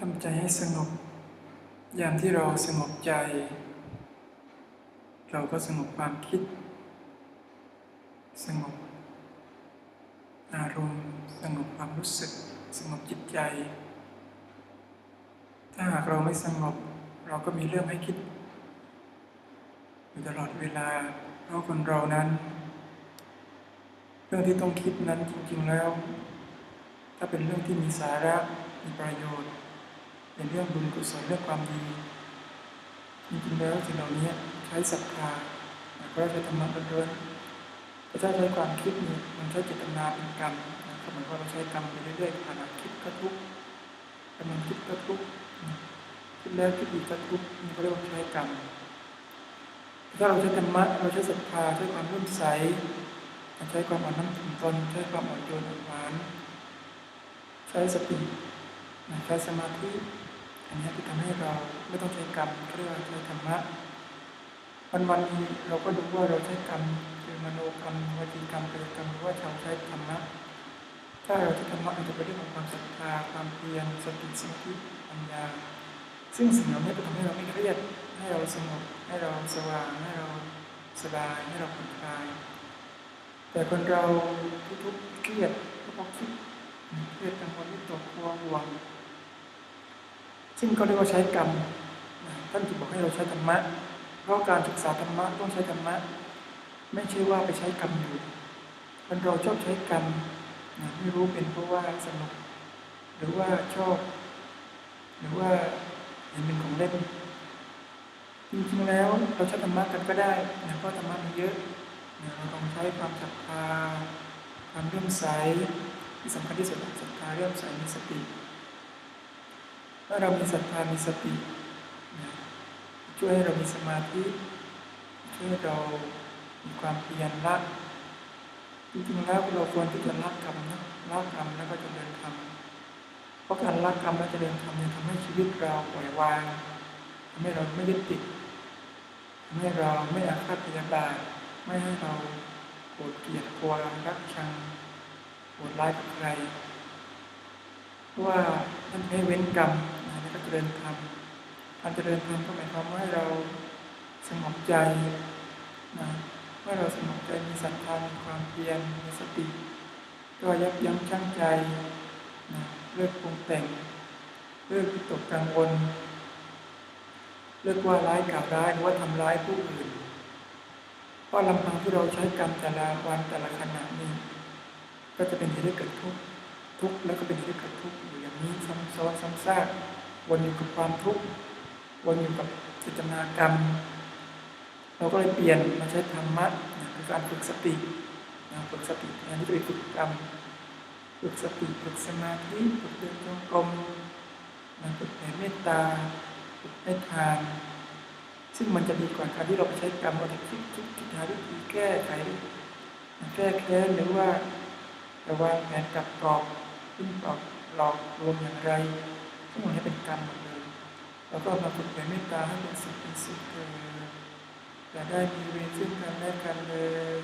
ทำใจให้สงบ ยามที่เราสงบใจ เราก็สงบความคิด สงบ อารมณ์ สงบความรู้สึก สงบจิตใจ ถ้าหากเราไม่สงบ เราก็มีเรื่องให้คิด อยู่ตลอดเวลา เพราะคนเรานั้น เรื่องที่ต้องคิดนั้นจริง ๆแล้ว ถ้าเป็นเรื่องที่มีสาระมีประโยชน์ เป็นเรื่องบุญกุศลเรื่องความดีจริงๆแล้วสิ่งเหล่านี้ใช้ศรัทธาเพราะใช้ธรรมะล้วนๆแต่ถ้าใช้ความคิดนี่มันใช้เจตนาเป็นกรรมนะครับเหมือนว่าเราใช้กรรมไปเรื่อยๆขณะคิดก็ทุกข์กำลังคิดก็ทุกข์คิดแล้วคิดอีกก็ทุกข์นี่ก็เรียกว่าใช้กรรมถ้าเราใช้ธรรมะเราใช้ศรัทธาใช้ความรุ่มใสใช้ความอ่อนน้อมถ่อมตนใช้ความอ่อนโยนอ่อนหวานใช้สติใช้สมาธิ อันนี้ที่ทำให้เราไม่ต้องใช้กรรมเรียกว่าใช้ธรรมะวันวันนี้เราก็ดูว่าเราใช้กรรมคือมโนกรรมวจีกรรมกายกรรมหรือว่าเราใช้ธรรมะถ้าเราใช้ธรรมะมันจะเป็นเรื่องของความศรัทธาความเพียรสติสมาธิปัญญา ซึ่งสิ่งเหล่านี้จะทำให้เราไม่เครียดให้เราสงบให้เราสว่างให้เราสบายให้เราผ่อนคลาย แต่คนเราทุกๆเครียดก็เพราะคิดเครียดกังวลวิตกกลัวห่วง ซึ่งก็เรียกว่าใช้กรรมท่านจึงบอกให้เราใช้ธรรมะ เพราะการศึกษาธรรมะต้องใช้ธรรมะ ไม่ใช่ว่าไปใช้กรรมอยู่คนเราชอบใช้กรรมไม่รู้เป็นเพราะว่าสนุก หรือว่าชอบ หรือว่าเห็นเป็นของเล่นจริงๆแล้วเราใช้ธรรมะกันก็ได้นะเพราะธรรมะมีเยอะเราต้องใช้ความศรัทธาความเรื่อมใสที่สำคัญที่สุดศรัทธาเรื่อมใสมีสติ ถ้าเรามีศรัทธามีสติช่วยให้เรามีสมาธิ ช่วยให้เรามีความเพียรละจริงๆแล้วเราควรที่จะละกรรมนะละกรรมแล้วก็จะเดินธรรมเพราะการละกรรมและจะเดินธรรมเนี่ยทำให้ชีวิตเราปล่อยวางทำให้เราไม่ยึดติดทำให้เราไม่อาฆาตพยาบาทไม่ให้เราโกรธเกลียดกลัวรักชังโหดร้ายกับใครเพราะว่าท่านให้เว้นกรรม ริญธรรมการเจริญธรรมก็หมายความว่าให้เราสงบใจนะเมื่อเราสงบใจมีศรัทธามีความเพียรมีสติ ก็ยับยั้งชั่งใจนะเลิกปรุงแต่งเลิกวิตกกังวลเลิกว่าร้ายกล่าวร้ายหรือว่าทำร้ายผู้อื่นเพราะลำพังที่เราใช้กรรมแต่ละวันแต่ละขณะนี้ ก็จะเป็นเหตุให้เกิดทุกข์ทุกข์แล้วก็เป็นเหตุให้เกิดทุกข์อยู่อย่างนี้ซ้ำซ้อนซ้ำซาก วนอยู่กับความทุกข์วนอยู่กับจิตนากรรม เราก็เลยเปลี่ยนมาใช้ธรรมะคือการฝึกสติฝึกสติแทนที่จะไปฝึกกรรมฝึกสติฝึกสมาธิฝึกเดินจงกรมฝึกแผ่เมตตาฝึกให้ทานซึ่งมันจะดีกว่าการที่เราไปใช้กรรมเราจะคิดคิดคิดหาวิธีแก้ไขแก้แค้นหรือว่าจะวางแผนกับกรอบขึ้นกรอบหลอกลวงอย่างไร ทั้งหมดนี้เป็นกรรมหมดเลยแล้วก็มาฝึกแผ่เมตตาให้เป็นสุขเป็นสุขเกิดอย่าได้มีเวรซึ่งกันและกันเลย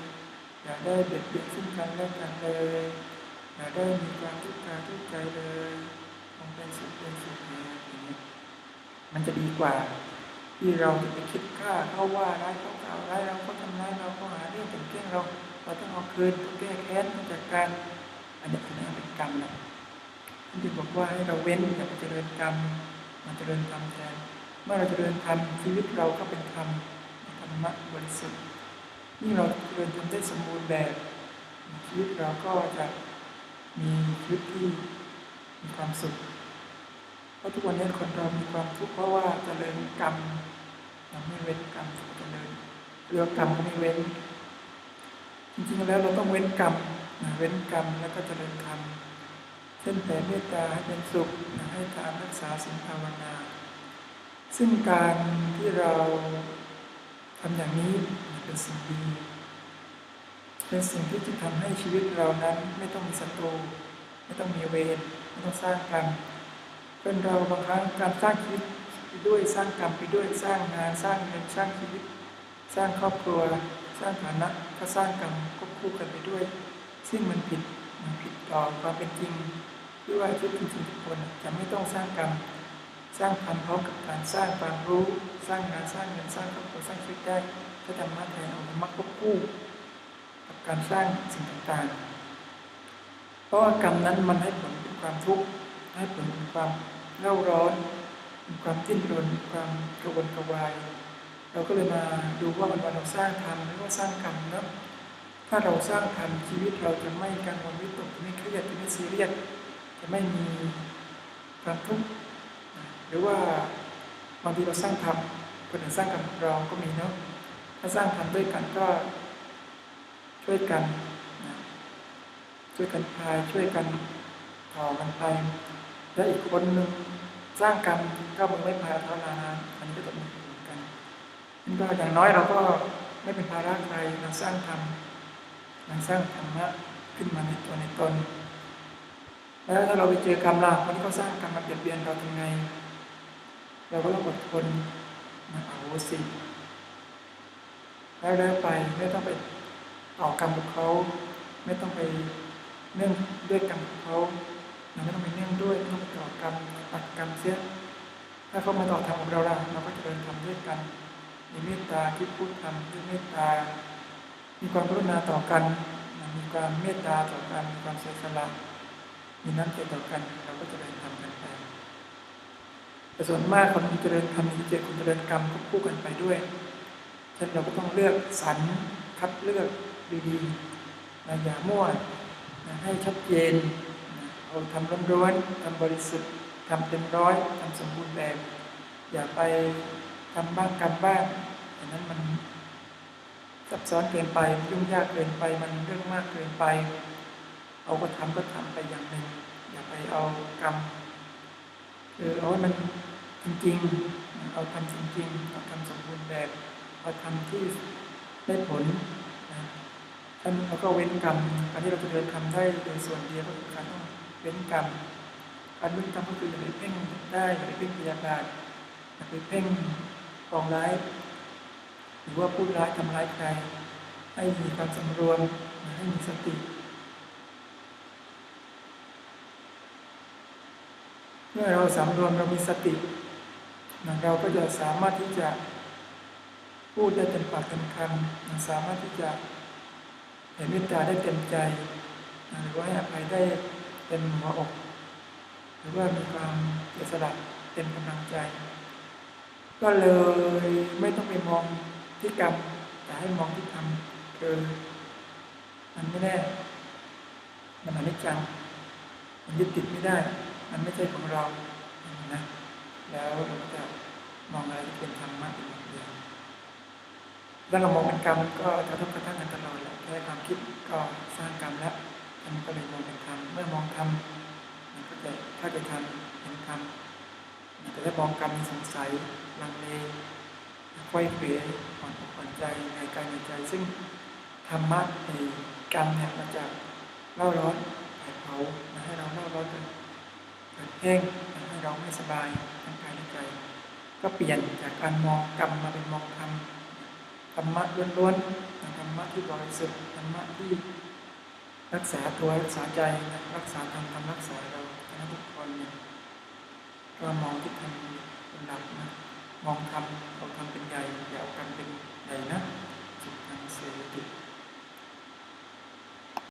อย่าได้เบียดเบียนซึ่งกันและกันเลยอย่าได้มีความทุกข์กายทุกข์ใจเลยคงเป็นสุขเป็นสุขเลยอย่างนี้มันจะดีกว่าที่เราจะไปคิดฆ่าเขาว่าร้ายเขากล่าวร้ายเราเขาทำร้ายเราเขาหาเรื่องเป็นเก่งเราเราต้องเอาคืนต้องแก้แค้นต้องจัดการอันนี้คือเป็นกรรมนะ ท่านจึงบอกว่าให้เราเว้นอย่าไปเจริญกรรมมาเจริญธรรมแทนเมื่อเราเจริญธรรมชีวิตเราก็เป็นธรรมธรรมะบริสุทธิ์นี่เราเจริญทำได้สมบูรณ์แบบชีวิตเราก็จะมีชีวิตที่มีความสุขเพราะทุกวันนี้คนเรามีความทุกข์เพราะว่าเจริญกรรมเราไม่เว้นกรรมเจริญเรื่องกรรมไม่เว้น จริงๆแล้วเราต้องเว้นกรรมเว้นกรรมแล้วก็เจริญธรรม เช่นแต่เมตตาให้เป็นสุขให้ทานรักษาสิ่งภาวนา ซึ่งการที่เราทำอย่างนี้เป็นสิ่งดี เป็นสิ่งที่จะทำให้ชีวิตเรานั้นไม่ต้องมีศัตรูไม่ต้องมีเวรไม่ต้องสร้างกรรมเป็นเราบางครั้งการสร้างชีวิตไปด้วยสร้างกรรมไปด้วยสร้างงานสร้างเงินสร้างชีวิต สร้างครอบครัว สร้างฐานะก็สร้างกรรมควบคู่กันไปด้วย ซึ่งมันผิด ผิดต่อความเป็นจริงที่ว่าทุกคนทุกคนจะไม่ต้องสร้างกรรมสร้างพันธุ์พร้อมกับการสร้างความรู้สร้างงานสร้างเงินสร้างครอบครัวสร้างชีวิตได้ถ้าธรรมะแทนเอาธรรมะควบคู่กับการสร้างสิ่งต่างๆ เพราะว่ากรรมนั้นมันให้ผลเป็นความทุกข์ให้ผลเป็นความเล่าร้อนเป็นความดิ้นรนเป็นความกระวนกระวาย เราก็เลยมาดูว่ามันวันเราสร้างทำหรือว่าสร้างกรรมเนาะ ถ้าเราสร้างทำชีวิตเราจะไม่กังวลวิตกไม่เครียดจะไม่ซีเรียสจะไม่มีความทุกข์หรือว่าบางทีเราสร้างทำคนอื่นสร้างกรรมกับเราก็มีเนาะถ้าสร้างทำด้วยกันก็ช่วยกันช่วยกันพายช่วยกันต่อกันไปและอีกคนหนึ่งสร้างกรรมก็มึงไม่พายเท่านานะอันนี้ก็ต้องมีเหมือนกันนั่นก็อย่างน้อยเราก็ไม่เป็นภาระใครเราสร้างธรร มเราสร้างธรรมะขึ้นมาในตัวในตน แล้วถ้าเราไปเจอกรรมล่ะคนที่เขาสร้างกรรมมาเบียดเบียนเราทำไง เราก็ต้องอดทนนะเอาสิแล้วแล้วไปไม่ต้องไปต่อกรรมกับเขา ไม่ต้องไปเนื่องด้วยกรรมกับเขาเราไม่ต้องไปเนื่องด้วยไม่ต้องไปต่อกรรมตัดกรรมเสียถ้าเขามาต่อทำกับเราล่ะเราก็จะเดินทำด้วยกันมีเมตตาที่พูดทำด้วยเมตตา มีความกรุณาต่อกัน มีความเมตตาต่อกัน มีความเสียสละมีน้ำใจต่อกัน เราก็จะเดินทำกันไปแต่ส่วนมากคนที่เจริญธรรมที่เจริญคนเจริญกรรมควบคู่กันไปด้วยฉะนั้นเราก็ต้องเลือกสรรคัดเลือกดีๆนะอย่ามั่วนะให้ชัดเจนนะเอาทำร้อนๆทำบริสุทธิ์ทำเต็มร้อยทำสมบูรณ์แบบ อย่าไปทำบ้างกรรมบ้างอย่างนั้นมัน ซับซ้อนเกินไปมันยุ่งยากเกินไปมันเรื่องมากเกินไป เอาก็ทำก็ทำไปอย่างหนึ่งอย่าไปเอากรรมคือเอาให้มันจริงๆเอาทำจริงๆเอาทำสมบูรณ์แบบเอาทำที่ได้ผลนะท่านแล้วก็เว้นกรรมการที่เราจะเดินทำได้โดยส่วนเดียวก็คือการต้องเว้นกรรมการเว้นกรรมก็คืออย่าไปเพ่งได้อย่าไปเพ่งพยาบาทอย่าไปเพ่งปองร้าย รือว่าพูดร้ายทำร้ายใคร ให้มีความสำรวมให้มีสติเมื่อเราสำรวมเรามีสติเราก็จะสามารถที่จะพูดได้เต็มปากเต็มคำสามารถที่จะเห็นเมตตาได้เต็มใจหรือว่าให้อภัยได้เต็มหัวอก หรือว่ามีความเสียสละเต็มกำลังใจ ก็เลยไม่ต้องไปมอง ที่กรรมแต่ให้มองที่ทำคือมันไม่แน่มันอนิจจังมันยึดติดไม่ได้ มันไม่ใช่ของเรานะแล้วเราจะมองอะไรที่เป็นธรรมะเป็นอย่างเดียวถ้าเรามองเป็นกรรมก็กระทบกระทั่งกันตลอดแหละแค่ความคิดก็สร้างกรรมแล้วมันก็เลยมองเป็นธรรมเมื่อมองธรรมมันก็จะถ้าจะทำเห็นธรรมแต่ถ้ามองกรรมสงสัยลังเล ไข้เขวอ่อนอ่อนใจในกายในใจ ซึ่งธรรมะในกรรมเนี่ยมันจะเล่าร้อนแผดเผาให้เราเล่าร้อนกันเกิดแห้งให้เราไม่สบายทั้งกายและใจ ก็เปลี่ยนจากการมองกรรมมาเป็นมองธรรมธรรมะล้วนๆธรรมะที่บริสุทธิ์ธรรมะที่รักษาตัวรักษาใจนะรักษาธรรมธรรมรักษาเราทุกคนเนี่ยก็มองที่ธรรมเป็นหลักนะ มองทำเอาทำเป็นใหญ่อย่าเอากรรมเป็นใหญ่นะสุขังเสรี